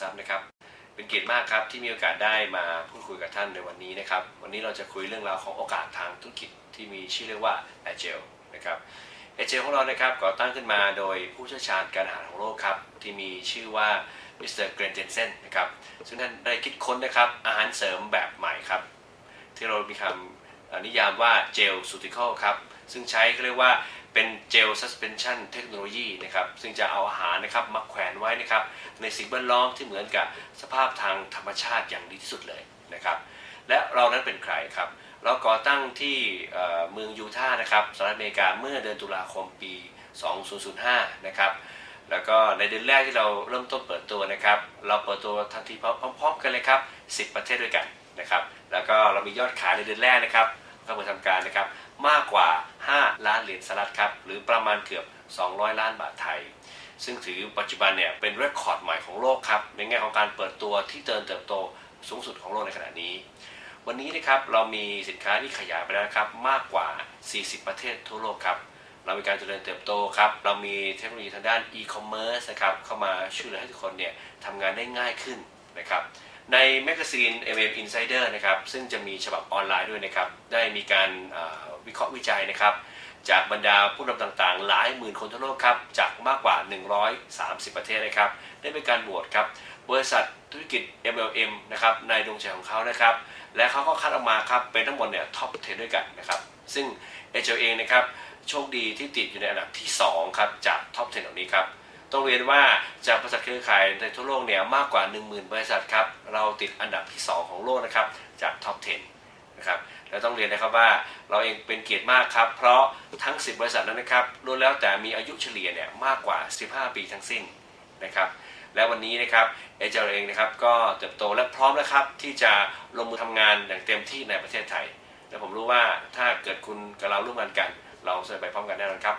ทรัพย์นะครับ เป็นเกียรติมากครับที่มีโอกาสได้มาพูดคุยกับท่านในวันนี้นะครับ วันนี้เราจะคุยเรื่องราวของโอกาสทางธุรกิจที่มีชื่อเรียกว่า Agile นะครับ Agile ของเรานะครับก่อตั้งขึ้นมาโดยผู้เชี่ยวชาญการอาหารของโลกครับที่มีชื่อว่ามิสเตอร์เกรนเจนเซนนะครับซึ่งท่านได้คิดค้นนะครับอาหารเสริมแบบใหม่ครับ ที่เรามีคำนิยามว่าเจลซูติคอลครับซึ่งใช้เขาเรียกว่า เป็นเจลซัสเพนชันเทคโนโลยีนะครับซึ่งจะเอาอาหารนะครับมาแขวนไว้นะครับในสิ่งแวดล้อมที่เหมือนกับสภาพทางธรรมชาติอย่างดีที่สุดเลยนะครับและเรานั้นเป็นใครครับเราก่อตั้งที่เอ่อเมืองยูทาห์นะครับสหรัฐอเมริกาเมื่อเดือนตุลาคมปี 2005 นะครับแล้วก็ในเดือนแรกที่เราเริ่มต้นเปิดตัวนะครับ เราเปิดตัวทันทีพร้อมๆกันเลยครับ 10 ประเทศด้วยกันนะครับ แล้วก็เรามียอดขายในเดือนแรกนะครับเข้ามาทำการนะครับมากกว่า 5 ล้านเหรียญสหรัฐครับ หรือประมาณเกือบ 200 ล้านบาทไทย ซึ่งถือปัจจุบันเนี่ยเป็นเรคคอร์ดใหม่ของโลกครับ ในแง่ของการเปิดตัวที่เตินเติบโตสูงสุดของโลกในขณะนี้ วันนี้นะครับเรามีสินค้าที่ขยายไปแล้วครับมากกว่า 40 ประเทศทั่วโลกครับเรามีการเจริญเติบโตครับ เรามีเทคโนโลยีทางด้านอีคอมเมิร์ซนะครับเข้ามาช่วยเหลือให้ทุกคนเนี่ยทำงานได้ง่ายขึ้น นะครับในแมกกาซีน MM Insider นะครับซึ่งจะมีฉบับออนไลน์ด้วยนะครับได้มีการวิเคราะห์วิจัยนะครับจากบรรดาผู้นำต่างๆ หลายหมื่นคนทั่วโลกครับจากมากกว่า 130 ประเทศนะครับได้มีการโหวตครับบริษัทธุรกิจ MLM นะครับในดวงใจของเขานะครับและเขาก็คัดออกมาครับเป็นทั้งหมดเนี่ยท็อป10ด้วยกันนะครับซึ่ง HL เองนะครับโชคดีที่ติดอยู่ในอันดับที่ 2 ครับ จากท็อป10เหล่านี้ครับ ต้องเรียนว่าจากบริษัทเครือข่ายในทั่วโลกเนี่ยมากกว่า 10,000 บริษัทครับ เราติดอันดับที่ 2 ของโลกนะครับ จากท็อป 10 นะครับ และต้องเรียนนะครับว่าเราเองเป็นเกียรติมากครับ เพราะทั้ง 10 บริษัทนั้นนะครับล้วนแล้วแต่มีอายุเฉลี่ยเนี่ยมากกว่า 15 ปีทั้งสิ้นนะครับและวันนี้นะครับเอเจเองนะครับก็เติบโตและพร้อมแล้วครับที่จะลงมือทำงานอย่างเต็มที่ในประเทศไทย และผมรู้ว่าถ้าเกิดคุณกับเราร่วมงานกัน เราจะไปพร้อมกันแน่นอนครับ